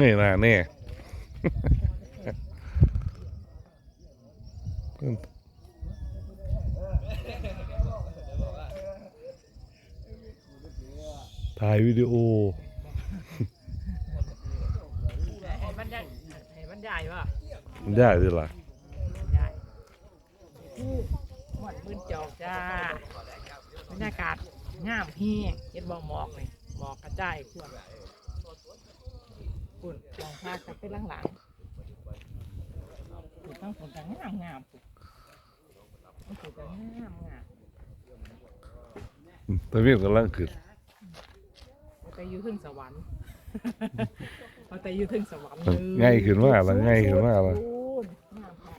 นี่นะนี่ถ่ายวิดีโอให้บรรยายให้บรรยายว่าได้ดิล่ะบรรยายหมดมืนจอกจ้าบรรยากาศงามแห้งเห็นบ่หมอกนี่หมอกกระจายทั่ว ปุ่นมองพากันไปหลังๆปุ่นต้องฝนกันงามงามๆปุ่นต้องฝนกันงามงามตะเวียนกำลังขึ้นเอาแต่อยู่ถึงสวรรค์เอาแต่อยู่ถึงสวรรค์เลยง่ายขึ้นว่าละง่ายขึ้นว่าละโอ้ยงามค่ะ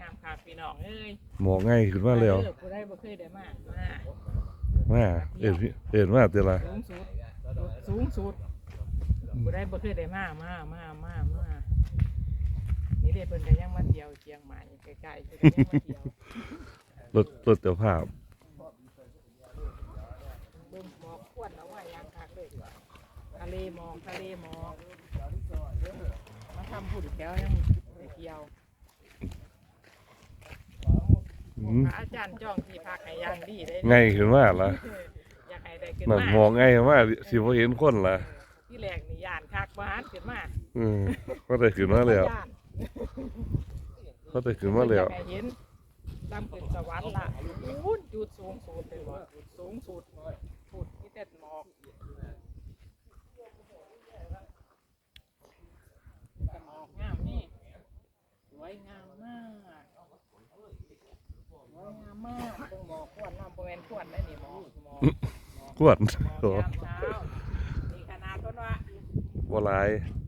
งามค่ะพี่น้องเอ้ยหมอกง่ายขึ้นว่าแล้วเออกูได้บ่เคยได้มามามาเอ็นพี่เอ็นว่าเดี๋ยวละสูงสุดสูงสุด กูได้บ่เคยได้มามามามามานี่เด็กเพิ่นก็ยังมาเที่ยวเชียงใหม่ใกล้ๆเพิ่นก็ยังมาเที่ยวรถรถเจ้าภาพเบิ่งหมอกควนเอาไว้ยางคักเลยทะเลหมอกทะเลหมอกมาทำผุ่นแก้วยังไปเที่ยวอืมพระอาจารย์จ้องที่พักให้อยังดีเลยง่ายขึ้นว่าละอยากให้ได้ขึ้นนั่นมาหมอกง่ายว่าสิบ่เห็นคนละที่ แรกนี่ย่านคักบ้านขึ้นมาอืมก็ได้ขึ้นมาแล้วย่านก็ได้ขึ้นมาแล้วอยกให้เห็นดำเป็นสวรรค์ละอู้จุดสูงสุดเลยว่าจุดสูงสุดสุดที่แต่หมอกแต่หมอกงามนี่สวยงามมากสวยงามมากเบิ่งหมอกขวดน้ำโบแมนขวดได้นี่หมอกหมอกกวนหมอกโอ้ยามเช้า นี่ข